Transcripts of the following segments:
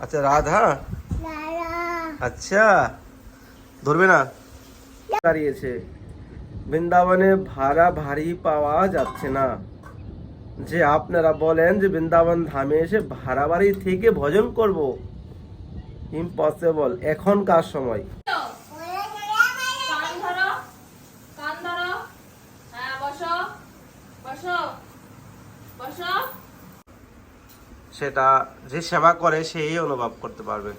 আচ্ছা রাধা? আচ্ছা ধরবে না? দাঁড়িয়েছে। বৃন্দাবনে ভাড়া ভারী পাওয়া যাচ্ছে না। যে আপনারা বলেন যে বৃন্দাবন ধামে এসে ভাড়া বাড়ি থেকে ভজন করব ইম্পসিবল এখনকার সময় কান ধরো কান ধরো হ্যাঁ বসো বসো বসো সেটা যে সেবা করে সেই অনুভব করতে পারবে।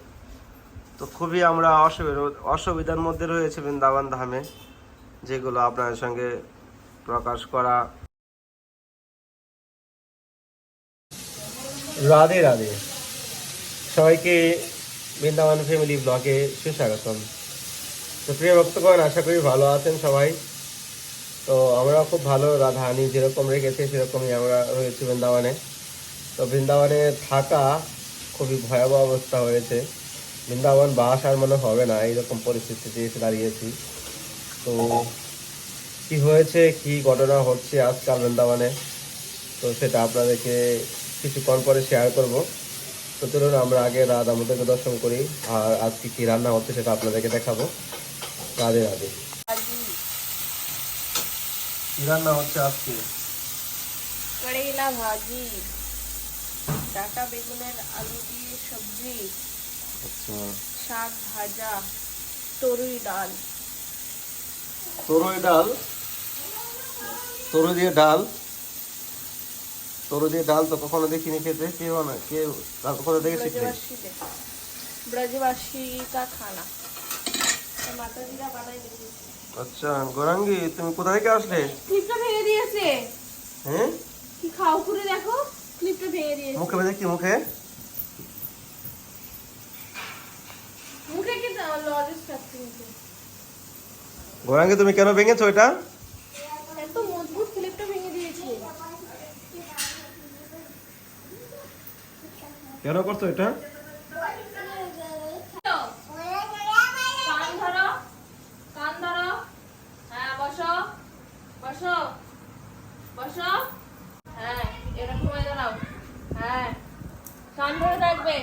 তো খুবই আমরা অসুবিধা, অসুবিধার মধ্যে রয়েছে বৃন্দাবন ধামে, যেগুলো আপনাদের সঙ্গে প্রকাশ করা। রাধে রাধে। সবাইকে বৃন্দাবন ফ্যামিলি ব্লগে সুস্বাগতম। তো প্রিয় ভক্তগণ, আশা করি ভালো আছেন সবাই। তো আমরা খুব ভালো রাধাহানি যেরকম রেখেছে, সেরকমই আমরা রয়েছি বৃন্দাবনে। তো বৃন্দাবনে থাকা খুবই ভয়াবহ অবস্থা হয়েছে। বৃন্দাবন বাস আর মনে হবে না, এইরকম পরিস্থিতিতে এসে দাঁড়িয়েছি। তো কি হয়েছে, কি ঘটনা হচ্ছে আজকাল বৃন্দাবনে, তো সেটা আপনাদেরকে কিছুক্ষণ পরে শেয়ার করব। তো চলুন, আমরা আগে রাত আমাদেরকে দর্শন করি, আর আজকে কি রান্না হচ্ছে সেটা আপনাদেরকে দেখাবো। রাধে রাধে। রান্না হচ্ছে আজকে? ভাজি। ডাটা বেগুনের আলু দিয়ে সবজি আচ্ছা। শাক ভাজা তরুই ডাল। তরুই ডাল? তরু দিয়ে ডাল? তরু দিয়ে ডাল তো কখনো দেখিনি খেতে কেউ না কেউ কখনো দেখে শিখলে ব্রজবাসী কা খানা। বানাই আচ্ছা গৌরাঙ্গি তুমি কোথা থেকে আসলে? ক্লিপটা ভেঙে দিয়েছে। হ্যাঁ? কি খাও করে দেখো। ক্লিপটা ভেঙে দিয়েছি। মুখে বেঁধে কি মুখে? মুখে কি লজেস খাচ্ছে গোরাঙ্গে তুমি কেন ভেঙেছো এটা? এত মজবুত ক্লিপটা ভেঙে দিয়েছি। কেন করছ এটা কান ধরো কান ধরো হ্যাঁ বসো বসো বসো হ্যাঁ এরকম হয়ে দাঁড়াও হ্যাঁ কান ধরে থাকবে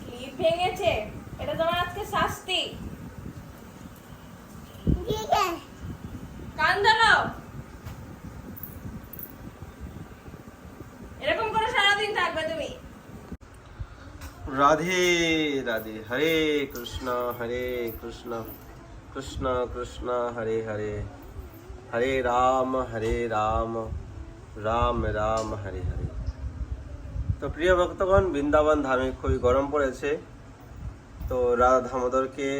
ক্লিপ ভেঙেছে এটা তোমার আজকে শাস্তি কান ধরো এরকম করে সারাদিন থাকবে তুমি রাধে রাধে হরে কৃষ্ণ হরে কৃষ্ণ কৃষ্ণ কৃষ্ণ, হরে হরে। হরে রাম হরে রাম রাম রাম, হরে হরে। তো প্রিয় ভক্তগণ, বৃন্দাবন ধামে খুবই গরম পড়েছে। তো রাধা দামোদরকে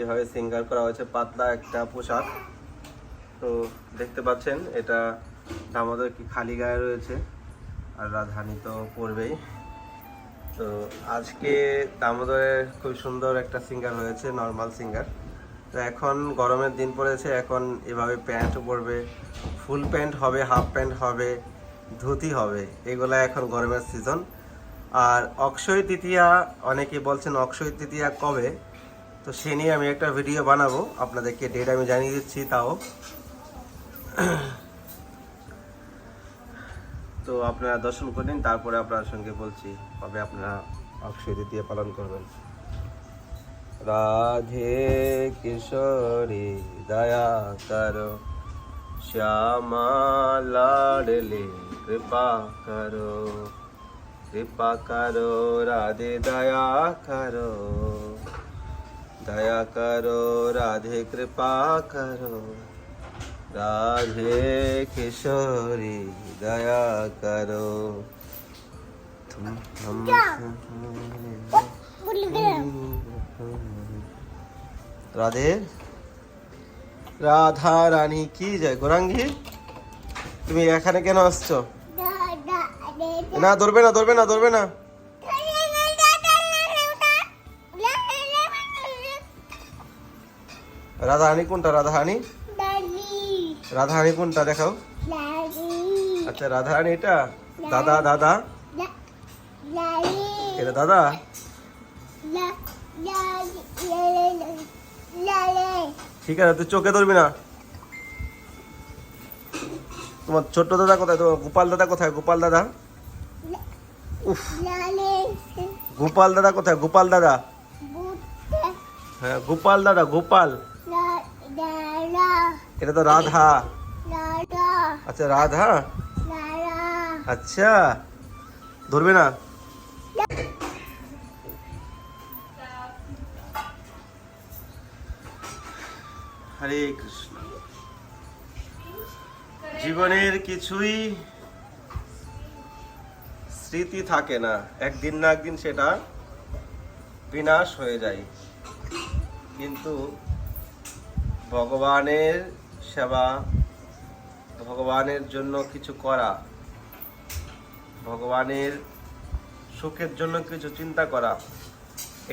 এভাবে সিঙ্গার করা হয়েছে, পাতলা একটা পোশাক। তো দেখতে পাচ্ছেন, এটা দামোদর কি খালি গায়ে রয়েছে, আর রাধানি তো পরবেই। তো আজকে দামোদরের খুব সুন্দর একটা সিঙ্গার হয়েছে নর্মাল সিঙ্গার তো এখন গরমের দিন পড়েছে, এখন এভাবে প্যান্ট পরবে ফুল প্যান্ট হবে হাফ প্যান্ট হবে, ধুতি হবে, এগুলো এখন গরমের সিজন আর অক্ষয় তৃতীয়া, অনেকে বলছেন অক্ষয় তৃতীয়া কবে? তো সে নিয়ে আমি একটা ভিডিও বানাবো, আপনাদেরকে ডেট আমি জানিয়ে দিচ্ছি, তাও। তো আপনারা দর্শন করেন তারপরে আপনার সঙ্গে বলছি কবে আপনারা অক্ষয় দ্বিতীয় পালন করবেন। রাধে কিশোরী, দয়া করো, শ্যামা লাডলে কৃপা করো কৃপা করো, রাধে দয়া করো দয়া করো, রাধে কৃপা করো। রাধে কিশোরী দয়া করো। রাধে। রাধা রানী কি যায় গোরাঙ্গি তুমি এখানে কেন আসছো? না ধরবে না ধরবে না ধরবে না। রাধাহানি কোনটা? রাধাহানি রাধাহানি কোনটা দেখাও? আচ্ছা রাধাহানি এটা? দাদা দাদা? এটা দাদা? ঠিক আছে তুই চোখে ধরবি না। তোমার ছোট্ট দাদা কোথায়? তোমার গোপাল দাদা কোথায়? গোপাল দাদা? উফ। গোপাল দাদা কোথায়? গোপাল দাদা? হ্যাঁ গোপাল দাদা গোপাল। এটা তো রাধা। আচ্ছা রাধা। আচ্ছা ধরবে না? হরে কৃষ্ণ। জীবনের কিছুই স্মৃতি থাকে না। একদিন না একদিন সেটা বিনাশ হয়ে যায়। কিন্তু ভগবানের সেবা ভগবানের জন্য কিছু করা, ভগবানের সুখের জন্য কিছু চিন্তা করা,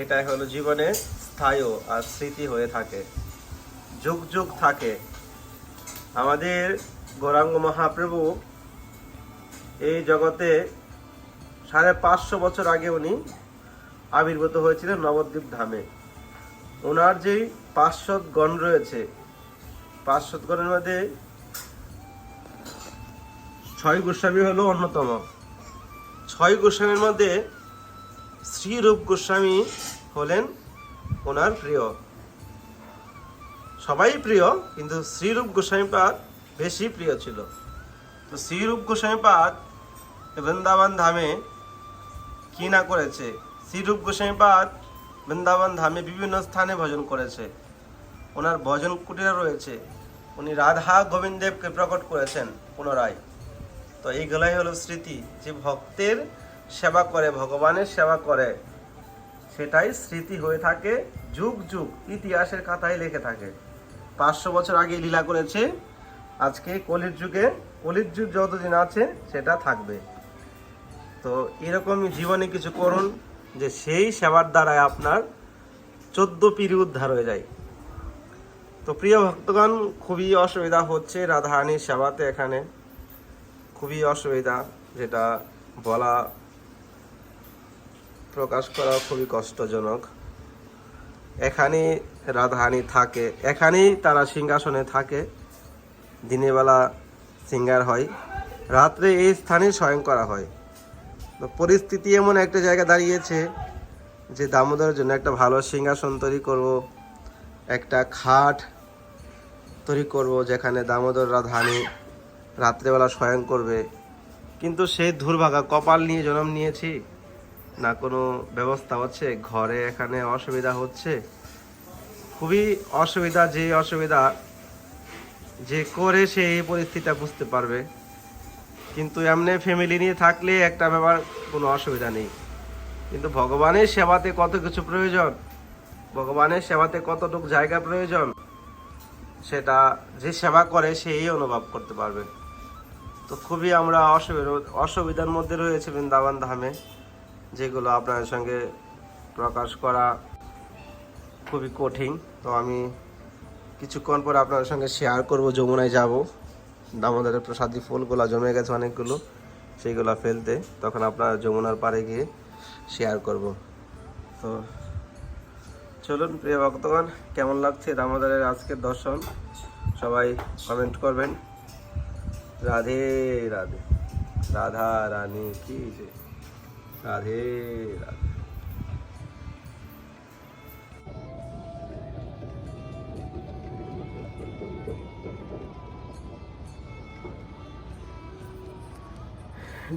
এটাই হলো জীবনে স্থায়ী আর স্মৃতি হয়ে থাকে, যুগ যুগ থাকে। আমাদের গৌরাঙ্গ মহাপ্রভু এই জগতে সাড়ে পাঁচশো বছর আগে উনি আবির্ভূত হয়েছিলেন নবদ্বীপ ধামে। ওনার যেই পাঁচশত গণ রয়েছে পাঁচশত গণের মধ্যে ছয় গোস্বামী হলো অন্যতম। ছয় গোস্বামীর মধ্যে শ্রীরূপ গোস্বামী হলেন ওনার প্রিয়। সবাই প্রিয়, কিন্তু শ্রীরূপ গোস্বামীপাদ বেশি প্রিয় ছিল। তো শ্রীরূপ গোস্বামীপাদ বৃন্দাবন ধামে কি না করেছে? শ্রীরূপ গোস্বামীপাদ বৃন্দাবন ধামে বিভিন্ন স্থানে ভজন করেছে। ওনার ভজন কুটিরা রয়েছে। উনি রাধা গোবিন্দেবকে প্রকট করেছেন পুনরায়। তো এইগুলাই হলো স্মৃতি। যে ভক্তের সেবা করে, ভগবানের সেবা করে, সেটাই স্মৃতি হয়ে থাকে, যুগ যুগ ইতিহাসের খাতায় লেখে থাকে। পাঁচশো বছর আগে লীলা করেছে। আজকে কলির যুগে, কলির যুগ যতদিন আছে, সেটা থাকবে। তো এরকমই জীবনে কিছু করুন, যে সেই সেবার দ্বারায় আপনার চোদ্দ পিড়ি উদ্ধার হয়ে যায়। তো প্রিয় ভক্তগণ, খুবই অসুবিধা হচ্ছে রাধারানীর সেবাতে এখানে। খুবই অসুবিধা, যেটা বলা, প্রকাশ করা খুবই কষ্টজনক। এখানে রাধারানী থাকে, এখানেই তারা সিংহাসনে থাকে। দিনের বেলা সিঙ্গার হয়, রাত্রে এই স্থানে স্বয়ং করা হয়। তো পরিস্থিতি এমন একটা জায়গা দাঁড়িয়েছে যে দামোদরের জন্য একটা ভালো সিংহাসন তৈরি করব, একটা খাট তৈরি করব, যেখানে দামোদর রাধারানী রাত্রেবেলা স্বয়ং করবে। কিন্তু সেই দুর্ভাগা কপাল নিয়ে জন্ম নিয়েছি। না কোনো ব্যবস্থা হচ্ছে? ঘরে এখানে অসুবিধা হচ্ছে? খুবই অসুবিধা, যে অসুবিধা, যে করে সে এই পরিস্থিতিটা বুঝতে পারবে। কিন্তু এমনি ফ্যামিলি নিয়ে থাকলে একটা ব্যাপার, কোনো অসুবিধা নেই। কিন্তু ভগবানের সেবাতে কত কিছু প্রয়োজন? ভগবানের সেবাতে কতটুকু জায়গা প্রয়োজন? সেটা যে সেবা করে সেই অনুভব করতে পারবে। তো খুবই আমরা অসুবিধা, অসুবিধার মধ্যে রয়েছে বৃন্দাবন ধামে, যেগুলো আপনাদের সঙ্গে প্রকাশ করা খুবই কঠিন। তো আমি কিছুক্ষণ পর আপনাদের সঙ্গে শেয়ার করব, যমুনায় যাব। দামোদরের প্রসাদী ফুলগুলো জমে গেছে অনেকগুলো, সেইগুলো ফেলতে। তখন আপনার যমুনার পাড়ে গিয়ে শেয়ার করব। তো চলুন, প্রিয় ভক্তগণ, কেমন লাগছে দামোদরের আজকে দর্শন? সবাই কমেন্ট করবেন। রাধে রাধে। রাধা রানী, কি যে। রাধে রাধে।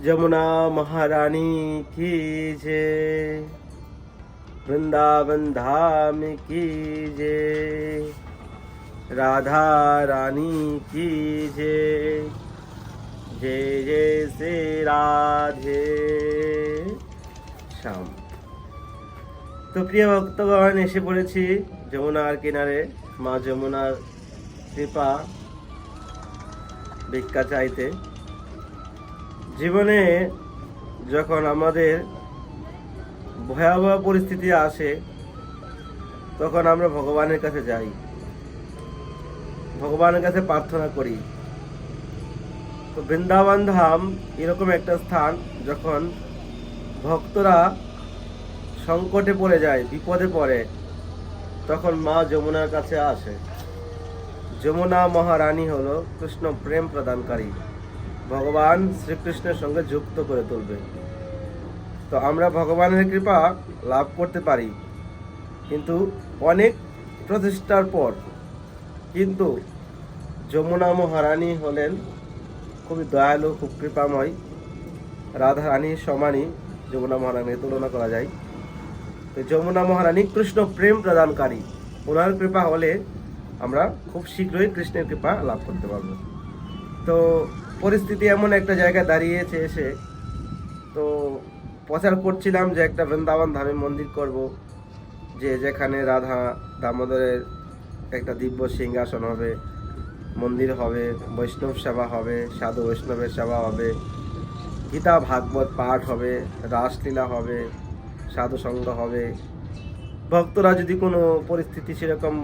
যমুনা মহারানী, কি যে। वृंदावन धाम की जय राधा रानी की जय जय जय श्री राधे শ্যাম তো প্রিয় ভক্তগণ এসে পড়েছি যমুনার কিনারে মা যমুনার কৃপা ভিক্ষা চাইতে জীবনে যখন আমাদের ভয়াবহ পরিস্থিতি আসে, তখন আমরা ভগবানের কাছে যাই। ভগবানের কাছে প্রার্থনা করি। তো বৃন্দাবন ধাম এরকম একটা স্থান যখন ভক্তরা সংকটে পড়ে যায়, বিপদে পড়ে, তখন মা যমুনার কাছে আসে। যমুনা মহারানী হলো কৃষ্ণ প্রেম প্রদানকারী। ভগবান শ্রীকৃষ্ণের সঙ্গে যুক্ত করে তুলবে। তো আমরা ভগবানের কৃপা লাভ করতে পারি। কিন্তু অনেক প্রচেষ্টার পর কিন্তু যমুনা মহারানী হলেন খুবই দয়ালু, খুব কৃপাময় রাধা রানীর সমানই যমুনা মহারানীর তুলনা করা যায়। তো যমুনা মহারানী কৃষ্ণ প্রেম প্রদানকারী। ওনার কৃপা হলে আমরা খুব শীঘ্রই কৃষ্ণের কৃপা লাভ করতে পারব। তো পরিস্থিতি এমন একটা জায়গায় দাঁড়িয়েছে এসে। তো প্রচার করছিলাম যে একটা বৃন্দাবন ধামে মন্দির করব, যে যেখানে রাধা দামোদরের একটা দিব্য সিংহাসন হবে, মন্দির হবে, বৈষ্ণব সেবা হবে, সাধু বৈষ্ণবের সেবা হবে, গীতা, ভাগবত পাঠ হবে, রাসলীলা হবে, সাধু সঙ্গ হবে। ভক্তরা যদি কোনো পরিস্থিতি সেরকম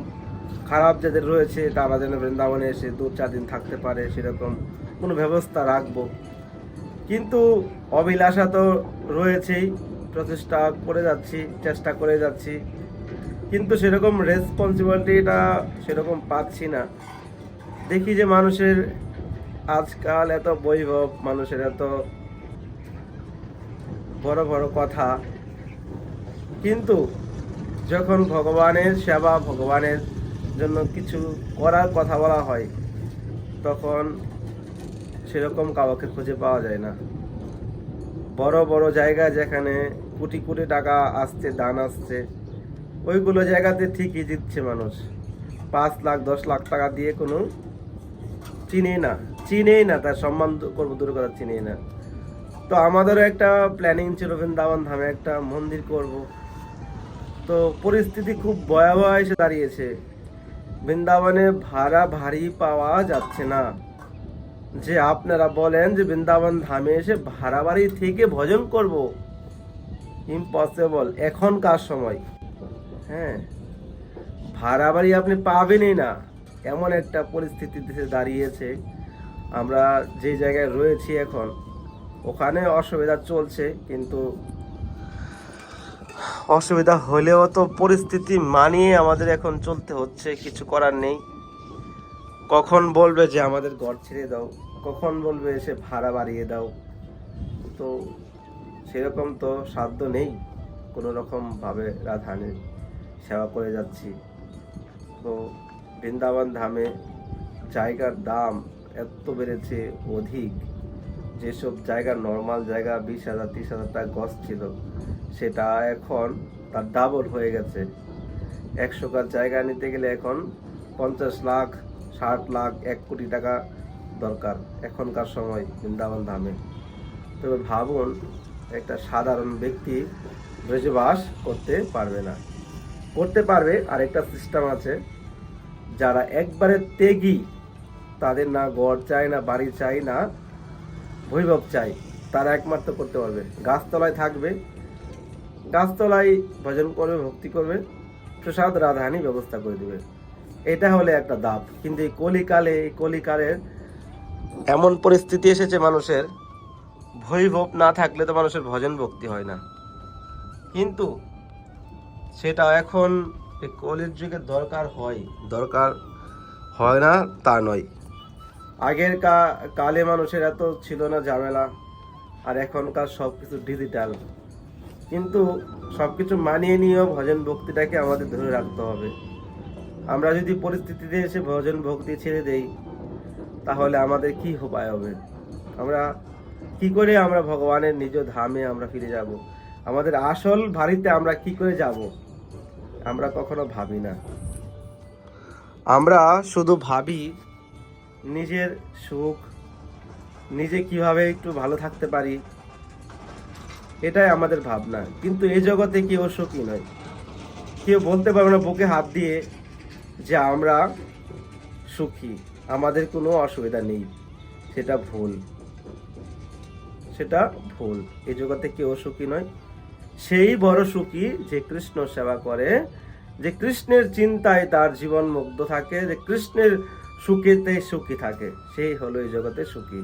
খারাপ যাদের রয়েছে, তারা যেন বৃন্দাবনে এসে দু চার দিন থাকতে পারে, সেরকম কোনো ব্যবস্থা রাখব। কিন্তু অভিলাষা তো রয়েছেই, প্রচেষ্টা করে যাচ্ছি, চেষ্টা করে যাচ্ছি। কিন্তু সেরকম রেসপন্সিবিলিটিটা সেরকম পাচ্ছি না। দেখি যে মানুষের আজকাল এত বৈভব, মানুষের এত বড় বড় কথা। কিন্তু যখন ভগবানের সেবা, ভগবানের জন্য কিছু করার কথা বলা হয়, তখন সেরকম কাউকে খুঁজে পাওয়া যায় না। বড় বড় জায়গা যেখানে কোটি কোটি টাকা আসছে, দান আসছে, ওইগুলো জায়গাতে ঠিকই দিচ্ছে মানুষ। পাঁচ লাখ, দশ লাখ টাকা দিয়ে কোনো চিনেই না চিনেই না, তার সম্মান করব দূর কথা চিনেই না। তো আমাদেরও একটা প্ল্যানিং ছিল বৃন্দাবন ধামে, একটা মন্দির করব। তো পরিস্থিতি খুব ভয়াবহ এসে দাঁড়িয়েছে। বৃন্দাবনে ভাড়া ভারী পাওয়া যাচ্ছে না। যে আপনারা বলেন যে বৃন্দাবন ধামে এসে ভাড়া বাড়ি থেকে ভজন করব। ইম্পসিবল এখনকার সময়। হ্যাঁ ভাড়া বাড়ি আপনি পাবেনই না। এমন একটা পরিস্থিতিতে দাঁড়িয়েছে। আমরা যে জায়গায় রয়েছি এখন, ওখানে অসুবিধা চলছে, কিন্তু অসুবিধা হলেও তো পরিস্থিতি মানিয়ে আমাদের এখন চলতে হচ্ছে, কিছু করার নেই। কখন বলবে যে আমাদের ঘর ছেড়ে দাও? কখন বলবে এসে ভাড়া বাড়িয়ে দাও? তো সেরকম তো সাধ্য নেই। কোনো রকম ভাবে রাধানের সেবা করে যাচ্ছি। তো বৃন্দাবন ধামে জায়গার দাম এত বেড়েছে অধিক। যেসব জায়গা নর্মাল জায়গা বিশ হাজার, তিরিশ হাজার টাকা গজ ছিল, সেটা এখন তার ডাবল হয়ে গেছে। একশো কার জায়গা নিতে গেলে এখন পঞ্চাশ লাখ ষাট লাখ এক কোটি টাকা দরকার এখনকার সময় বৃন্দাবন ধামে। তবে ভাবুন, একটা সাধারণ ব্যক্তি ব্রজবাস করতে পারবে না। করতে পারবে আর একটা সিস্টেম আছে, যারা একবারে তেগি তাদের না গড় চাই না, বাড়ি চাই না, বৈভব চাই, তারা একমাত্র করতে পারবে। গাছতলায় থাকবে, গাছতলায় ভজন করবে, ভক্তি করবে, প্রসাদ রাধাহানি ব্যবস্থা করে দেবে। এটা হলে একটা দাপ কিন্তু এই কলিকালে, এই কলিকালের এমন পরিস্থিতি এসেছে মানুষের বৈভব না থাকলে তো মানুষের ভজন ভক্তি হয় না। কিন্তু সেটা এখন এই কলির যুগে দরকার হয়। দরকার হয় না, তা নয়। আগের কালে মানুষের এত ছিল না ঝামেলা, আর এখনকার সব কিছু ডিজিটাল কিন্তু সব কিছু মানিয়ে নিয়েও ভজন ভক্তিটাকে আমাদের ধরে রাখতে হবে। আমরা যদি পরিস্থিতিতে এসে ভজন ভক্তি ছেড়ে দেই, তাহলে আমাদের কি উপায় হবে? আমরা কি করে আমরা ভগবানের নিজ ধামে আমরা ফিরে যাব? আমাদের আসল বাড়িতে আমরা কি করে যাব? আমরা কখনো ভাবি না। আমরা শুধু ভাবি নিজের সুখ, নিজে কীভাবে একটু ভালো থাকতে পারি, এটাই আমাদের ভাবনা। কিন্তু এই জগতে কেউ সুখী নয়। কেউ বলতে পারবে না, বুকে হাত দিয়ে যে আমরা সুখী, আমাদের কোনো অসুবিধা নেই, সেটা ভুল। সেটা ভুল। এই জগতে কেউ সুখী নয়। সেই বড় সুখী যে কৃষ্ণ সেবা করে, যে কৃষ্ণের চিন্তায় তার জীবন মুগ্ধ থাকে, যে কৃষ্ণের সুখেতে সুখী থাকে, সেই হলো এই জগতে সুখী।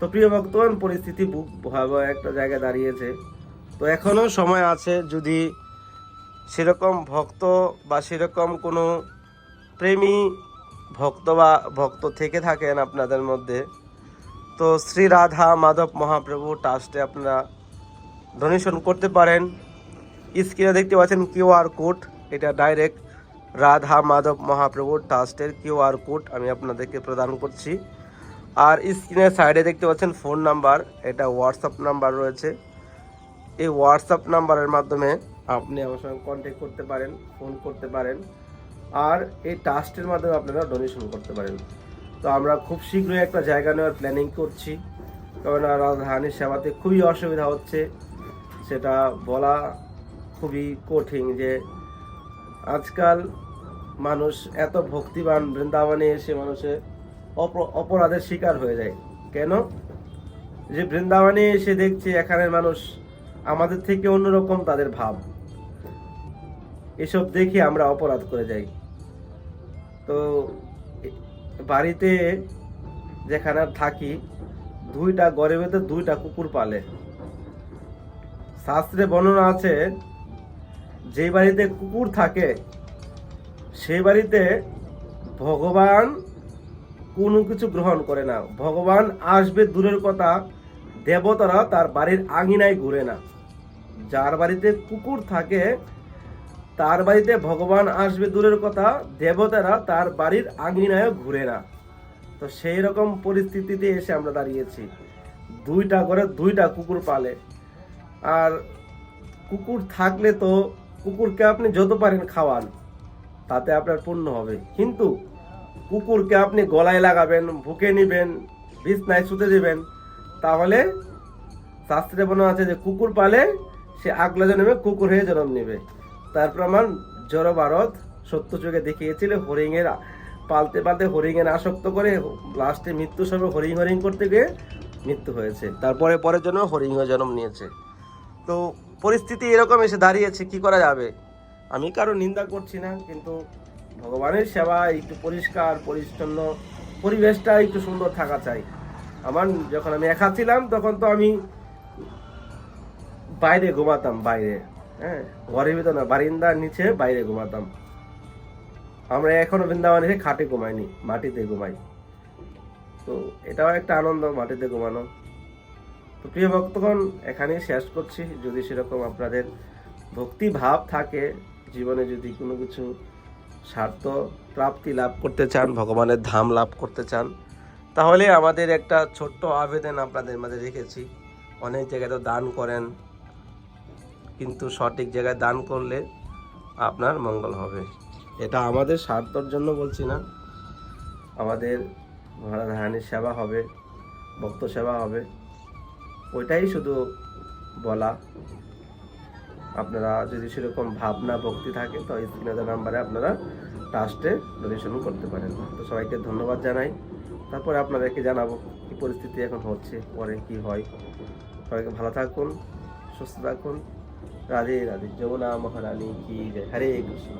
তো প্রিয় ভক্তগণ, পরিস্থিতি বুক ভয়াবহ একটা জায়গায় দাঁড়িয়েছে। তো এখনও সময় আছে যদি সেরকম ভক্ত বা সেরকম কোনো প্রেমী ভক্ত বা ভক্ত থেকে থাকেন আপনাদের মধ্যে। তো শ্রী রাধা মাধব মহাপ্রভু ট্রাস্টে আপনারা ডোনেশন করতে পারেন। স্ক্রিনে দেখতে পাচ্ছেন কিউআর কোড এটা ডাইরেক্ট রাধা মাধব মহাপ্রভুর ট্রাস্টের কিউআর কোড আমি আপনাদেরকে প্রদান করছি। আর স্ক্রিনের সাইডে দেখতে পাচ্ছেন ফোন নাম্বার এটা হোয়াটসঅ্যাপ নাম্বার রয়েছে। এই হোয়াটসঅ্যাপ নাম্বারের মাধ্যমে আপনি আমার সঙ্গে কন্ট্যাক্ট করতে পারেন ফোন করতে পারেন। আর এই ট্রাস্টের মাধ্যমে আপনারা ডোনেশন করতে পারেন। তো আমরা খুব শীঘ্রই একটা জায়গা নেওয়ার প্ল্যানিং করছি। কারণ রাজধানীর সেবাতে খুবই অসুবিধা হচ্ছে। সেটা বলা খুবই কঠিন যে আজকাল মানুষ এত ভক্তিবান বৃন্দাবনে এসে মানুষে অপ- অপরাধের শিকার হয়ে যায়। কেন? যে বৃন্দাবনে এসে দেখছে এখানের মানুষ আমাদের থেকে অন্যরকম তাদের ভাব। এসব দেখে আমরা অপরাধ করে যাই। তো বাড়িতে যেখানে থাকি, দুইটা গরিবেতে দুইটা কুকুর পালে। শাস্ত্রে বর্ণনা আছে, যে বাড়িতে কুকুর থাকে সেই বাড়িতে ভগবান কোনো কিছু গ্রহণ করে না। ভগবান আসবে দূরের কথা দেবতারা তার বাড়ির আঙিনায় ঘুরে না। যার বাড়িতে কুকুর থাকে তার বাড়িতে ভগবান আসবে দূরের কথা, দেবতারা তার বাড়ির আঙিনায় ঘুরে না। তো সেই রকম পরিস্থিতিতে এসে আমরা দাঁড়িয়েছি। দুইটা করে দুইটা কুকুর পালে। আর কুকুর থাকলে তো কুকুরকে আপনি যত পারেন খাওয়ান, তাতে আপনার পূর্ণ হবে। কিন্তু কুকুরকে আপনি গলায় লাগাবেন বুকে নিবেন, বিছনায় শুতে দেবেন, তাহলে শাস্ত্রে বলা আছে যে কুকুর পালে সে আগলা জন্মে কুকুর হয়ে জন্ম নেবে। তার প্রমাণ জড় ভারত সত্য যুগে দেখিয়েছিল হরিণের পালতে পালতে হরিণের আসক্ত করে লাস্টে মৃত্যু সময় হরিণ হরিণ করতে গিয়ে মৃত্যু হয়েছে। তারপরে পরের জন্য হরিণ জন্ম নিয়েছে। তো পরিস্থিতি এরকম এসে দাঁড়িয়েছে, কি করা যাবে? আমি কারও নিন্দা করছি না, কিন্তু ভগবানের সেবা একটু পরিষ্কার, পরিচ্ছন্ন পরিবেশটা একটু সুন্দর থাকা চাই। আমার যখন আমি একা ছিলাম, তখন তো আমি বাইরে ঘুমাতাম, বাইরে। হ্যাঁ। ঘরের ভিতর না, বারিন্দার নিচে বাইরে ঘুমাতাম। আমরা এখনও বৃন্দাবনে এসে খাটে ঘুমাইনি, মাটিতে ঘুমাই। তো এটাও একটা আনন্দ, মাটিতে ঘুমানো। তো প্রিয় ভক্তগণ, এখানেই শেষ করছি। যদি সেরকম আপনাদের ভক্তি ভাব থাকে, জীবনে যদি কোনো কিছু স্বার্থ প্রাপ্তি লাভ করতে চান, ভগবানের ধাম লাভ করতে চান, তাহলে আমাদের একটা ছোট্ট আবেদন আপনাদের মাঝে রেখেছি। অনেক জায়গায় তো দান করেন কিন্তু সঠিক জায়গায় দান করলে আপনার মঙ্গল হবে। এটা আমাদের স্বার্থর জন্য বলছি না। আমাদের মহারাধারানীর সেবা হবে, ভক্ত সেবা হবে। ওইটাই শুধু বলা। আপনারা যদি সেরকম ভাবনা, ভক্তি থাকে, তো স্ক্রিনে নাম্বারে আপনারা ট্রাস্টে ডোনেশন করতে পারেন। তো সবাইকে ধন্যবাদ জানাই। তারপরে আপনাদেরকে জানাব কি পরিস্থিতি এখন হচ্ছে, পরে কি হয়। সবাইকে ভালো থাকুন, সুস্থ থাকুন। রাধে রাধে যমুনা মহারানী কি জয় হরে কৃষ্ণ